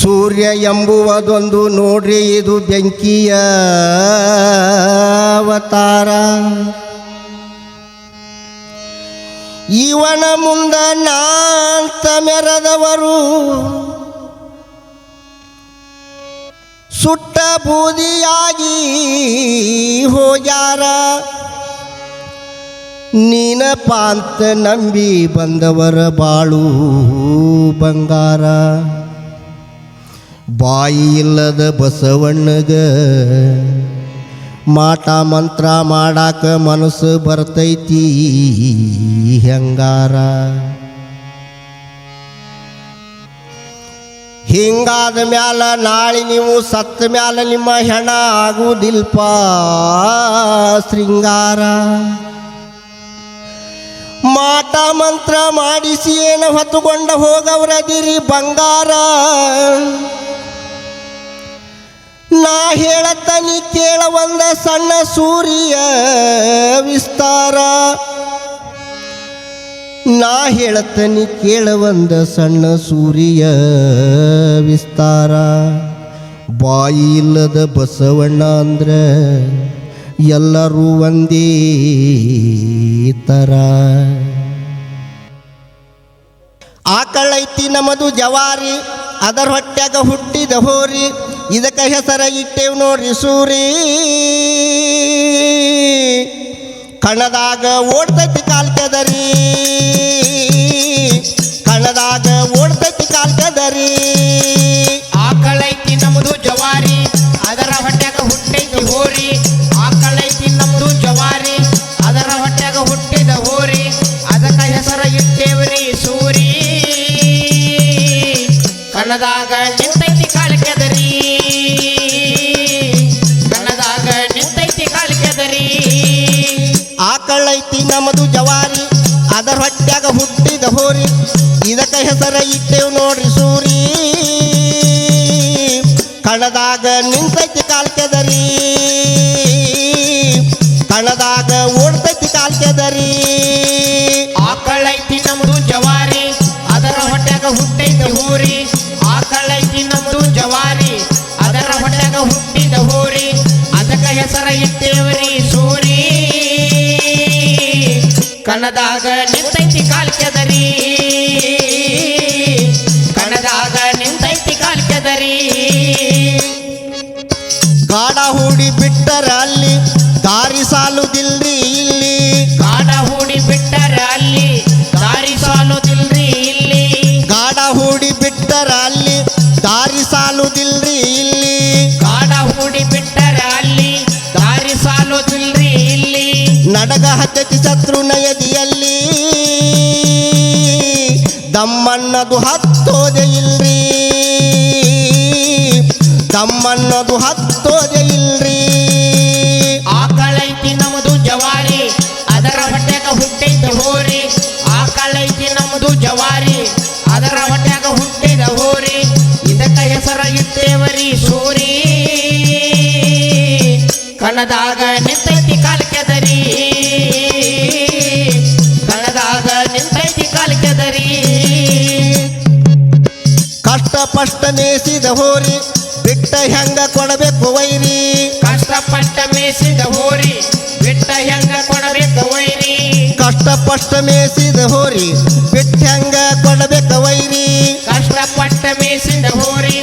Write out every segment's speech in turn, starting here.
ಸೂರ್ಯ ಎಂಬುವುದೊಂದು ನೋಡ್ರಿ, ಇದು ಬೆಂಕಿಯ ಅವತಾರ. ಇವನ ಮುಂದ ನಾಂತ ಮೆರೆದವರು, ಸುಟ್ಟ ಬೂದಿಯಾಗಿ ಹೋಗ್ಯಾರ. ನೀನಪಾಂತ ನಂಬಿ ಬಂದವರ ಬಾಳು ಬಂಗಾರ. ಬಾಯಿ ಇಲ್ಲದ ಬಸವಣ್ಣಗ. ಮಾಟ ಮಂತ್ರ ಮಾಡಾಕ ಮನಸ್ಸು ಬರ್ತೈತಿ ಹೆಂಗಾರ? ಹಿಂಗಾದ ಮ್ಯಾಲ ನಾಳೆ ನೀವು ಸತ್ತ ಮ್ಯಾಲ ನಿಮ್ಮ ಹೆಣ ಆಗುವುದಿಲ್ಪ ಶೃಂಗಾರ. ಮಾಟ ಮಂತ್ರ ಮಾಡಿಸಿ ಏನು ಹೊತ್ತುಕೊಂಡ ಹೋಗವ್ರದಿರಿ ಬಂಗಾರ. ನಾ ಹೇಳತನಿ ಕೇಳ ಒಂದ ಸಣ್ಣ ಸೂರ್ಯ ವಿಸ್ತಾರ. ನಾ ಹೇಳತನಿ ಕೇಳ ಒಂದ ಸಣ್ಣ ಸೂರ್ಯ ವಿಸ್ತಾರ. ಬಾಯಿ ಇಲ್ಲದ ಬಸವಣ್ಣ ಅಂದ್ರ ಎಲ್ಲರೂ ಒಂದೇ ಥರ ಆಕಳೈತಿ ನಮ್ಮದು ಜವಾರಿ, ಅದರ ಹೊಟ್ಯಾಗ ಹುಟ್ಟಿದ ಹೋರಿ. ಇದಕ್ಕೆ ಹೆಸರ ಇಟ್ಟೇವು ನೋಡ್ರಿ ಸೂರಿ. ಕಣದಾಗ ಓಡ್ತೈತಿ ಕಾಲ್ಕೆದರಿ ಕಣದಾಗ ಓಡ್ತೈತಿ ಕಾಲ್ಕೆದರಿ ಆಕಳೈತಿ ನಮ್ಮದು ಜವಾರಿ. ಅದರ ಹೊಟ್ಟ್ಯಾಗ ಹುಟ್ಟಿದ ಹೋರಿ. ಇದಕ್ಕ ಹೆಸರ ಇಟ್ಟೆವು ನೋಡ್ರಿ ಸೂರಿ. ಕಣದಾಗ ನಿಂತೈತಿ ಕಾಲ್ಕೆದರಿ ಕಣದಾಗ ಓಡ್ತೈತಿ ಕಾಲ್ಕೆದರಿ ಕಣದಾಗ ನಿಂತೈತಿ ಕಾಲ್ಕೆದರಿ ಕಣದಾಗ ನಿಂತೈತಿ ಕಾಲ್ಕೆದರಿ ಗಾಡ ಹೂಡಿ ಬಿಟ್ಟರ ಅಲ್ಲಿ ದಾರಿ ಸಾಲುದಿಲ್ರಿ ಇಲ್ಲಿ. ಗಾಡ ಹೂಡಿ ಬಿಟ್ಟರ ಅಲ್ಲಿ ದಾರಿ ಸಾಲೋದಿಲ್ರಿ ಇಲ್ಲಿ. ಗಾಡ ಹೂಡಿ ಬಿಟ್ಟರ ಅಲ್ಲಿ ದಾರಿ ಸಾಲುದಿಲ್ರಿ ಇಲ್ಲಿ. ಗಾಡ ಹೂಡಿ ಬಿಟ್ಟರ ಅಲ್ಲಿ ದಾರಿ ಸಾಲೋದಿಲ್ರಿ ಇಲ್ಲಿ. ನಡಗ ಹತ್ತತಿ ಶತ್ರು ದಮ್ಮನ್ನದು ಹತ್ತೋದೆ ಇಲ್ರಿ. ದಮ್ಮನ್ನದು ಹತ್ತೋದೆ ಇಲ್ರಿ. ಆಕಳೈತಿ ನಮ್ಮದು ಜವಾರಿ, ಅದರ ಹೊಟ್ಟೆಗ ಹುಟ್ಟಿದ ಹೋರಿ. ಆಕಳೈತಿ ನಮ್ಮದು ಜವಾರಿ, ಅದರ ಹೊಟ್ಟೆಗ ಹುಟ್ಟಿದ ಹೋರಿ. ಇದಕ್ಕ ಹೆಸರ ಇಟ್ಟೇವರಿ ಸೂರಿ. ಕಣದಾಗ ಕಷ್ಟ ಮೇಸಿದ ಹೋರಿ ಬಿಟ್ಟ ಹೆಂಗ ಕೊಡಬೇಕು ವೈರಿ? ಕಷ್ಟಪಟ್ಟ ಮೇಸಿದ ಹೋರಿ ಬಿಟ್ಟ ಹೆಂಗ ಕೊಡಬೇಕು ವೈರಿ? ಕಷ್ಟ ಪಷ್ಟ ಮೇಸಿದ ಹೋರಿ ಬಿಟ್ಟ ಹೆಂಗ ಕೊಡಬೇಕು ವೈರಿ? ಕಷ್ಟಪಟ್ಟ ಮೇಸಿದ ಹೋರಿ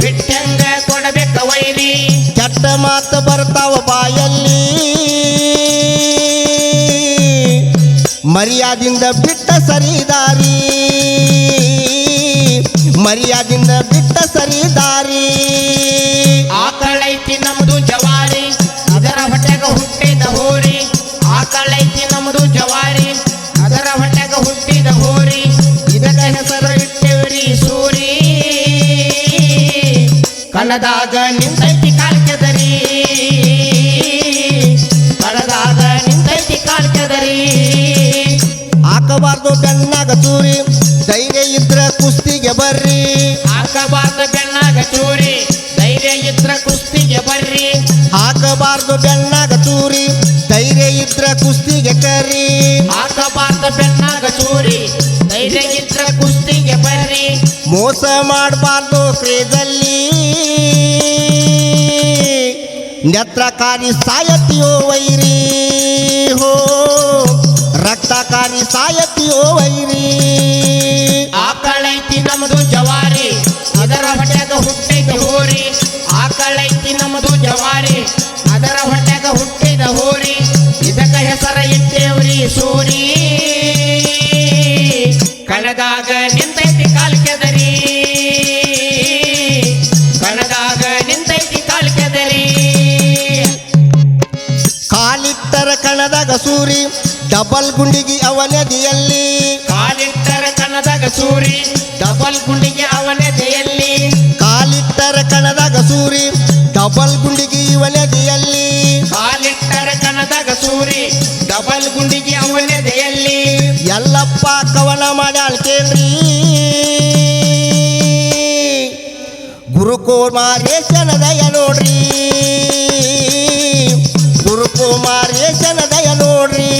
ಬಿಟ್ಟ ಹೆಂಗ ಕೊಡಬೇಕು ವೈರಿ? ಕೆಟ್ಟ ಮಾತು ಬರ್ತಾವ ಬಾಯಲ್ಲಿ. ಮರ್ಯಾದಿಂದ ಬಿಟ್ಟ ಸರಿದಾರಿ. ಮರ್ಯಾದಿಂದ ಬಿಟ್ಟ ಸರಿದಾರಿ ಆಕಳೈತಿ ನಮ್ದು ಜವಾರಿ ಅದರ ಹೊಟ್ಟೆಗ ಹುಟ್ಟಿದ ಹೋರಿ. ಆಕಳೈತಿ ನಮ್ದು ಜವಾರಿ ಅದರ ಹೊಟ್ಟೆಗ ಹುಟ್ಟಿದ ಹೋರಿ. ಇದಕ್ಕೆ ಹೆಸರು ಇಟ್ಟೇವ್ರಿ ಸೂರಿ. ಕಣದಾಗ ನಿಂತೈತಿ ಕಾಲ್ಕೆದರಿ ಕಣದಾಗ ನಿಂತೈತಿ ಕಾಲ್ಕೆದರಿ ಹಾಕಬಾರ್ದು ಬೆನ್ನಾಗ ಚೂರಿ ಧೈರ್ಯ ಇದ್ರ ಕುಸ್ತಿಗೆ ಬರ್ರಿ. ಹಾಕಬಾರ್ದು ಬೆಣ್ಣಾಗ ಚೂರಿ ಧೈರ್ಯ ಇದ್ರ ಕುಸ್ತಿಗೆ ಬರ್ರಿ. ಹಾಕಬಾರ್ದು ಬೆಣ್ಣಾಗ ಚೂರಿ ಧೈರ್ಯ ಇದ್ರ ಕುಸ್ತಿಗೆ ಕರಿ ಹಾಕಬಾರ್ದು ಬೆಣ್ಣಾಗ ಚೂರಿ ಧೈರ್ಯ ಇದ್ರ ಕುಸ್ತಿಗೆ ಬರ್ರಿ. ಮೋಸ ಮಾಡಬಾರ್ದು ಕ್ರೇಜಲ್ಲಿ ನೇತ್ರಕಾರಿ ಸಾಯತಿಯೋ ವೈರಿ. ಹೋ ರಕ್ತಕಾರಿ ಸಾಯತಿಯೋ ವೈರಿ. ಕಣದಾಗ ನಿಂತೈತಿ ಕಾಲ್ ಕೆದರಿ. ಕಣದಾಗ ನಿಂತೈತಿ ಕಾಲ್ ಕೆದರಿ. ಕಾಲಿತ್ತರ ಕಣದಾಗ ಸೂರಿ ಡಬಲ್ ಗುಂಡಿಗೆ ಅವನದಿಯಲ್ಲಿ ಕಾಲಿತ್ತರ ಕಣದಾಗ ಸೂರಿ ಡಬಲ್ ಗುಂಡಿಗೆ ಅವನೇ ಕಾಲಿತ್ತರ ಕಣದಾಗ ಸೂರಿ ಡಬಲ್ ಗುಂಡಿಗೆ ಇವನದಿಯಲ್ಲಿ ಕಾಲಿತ್ತರ ಕಣದಾಗ ಸೂರಿ ಡಬಲ್ ಗುಂಡಿಗೆ ಅವನೇ ಎಲ್ಲಪ್ಪ ಕವನ ಮಾಡ್ಯಾಳ ಕೇಳ್ರಿ ಗುರುಕುಮಾರೇಶನ ದಯ ನೋಡ್ರಿ. ಗುರುಕುಮಾರೇಶನ ದಯ ನೋಡ್ರಿ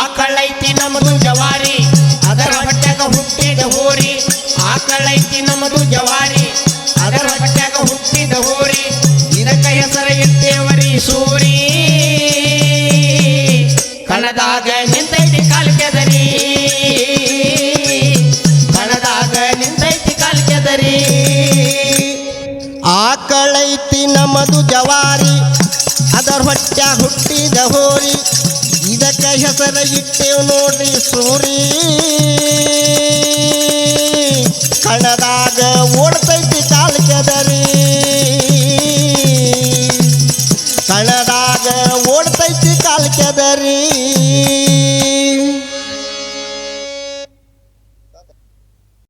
ಆಕಳೈತಿ ನಮ್ಮದು ಜವಾರಿ, ಅದರ ಹೊಟ್ಟೆಗ ಹುಟ್ಟಿದ ಹೋರಿ. ಆಕಳೈತಿ ನಮ್ಮದು ಜವಾರಿ ಆಕಳೈತಿ ನಮ್ಮದು ಜವಾರಿ ಅದರ ಹೊಟ್ಟ ಹುಟ್ಟಿದ ಹೋರಿ ಇದಕ್ಕ ಹೆಸರ ಇಟ್ಟೆವು ನೋಡ್ರಿ ಸೂರಿ. ಕಣದಾಗ ಓಡ್ತೈತಿ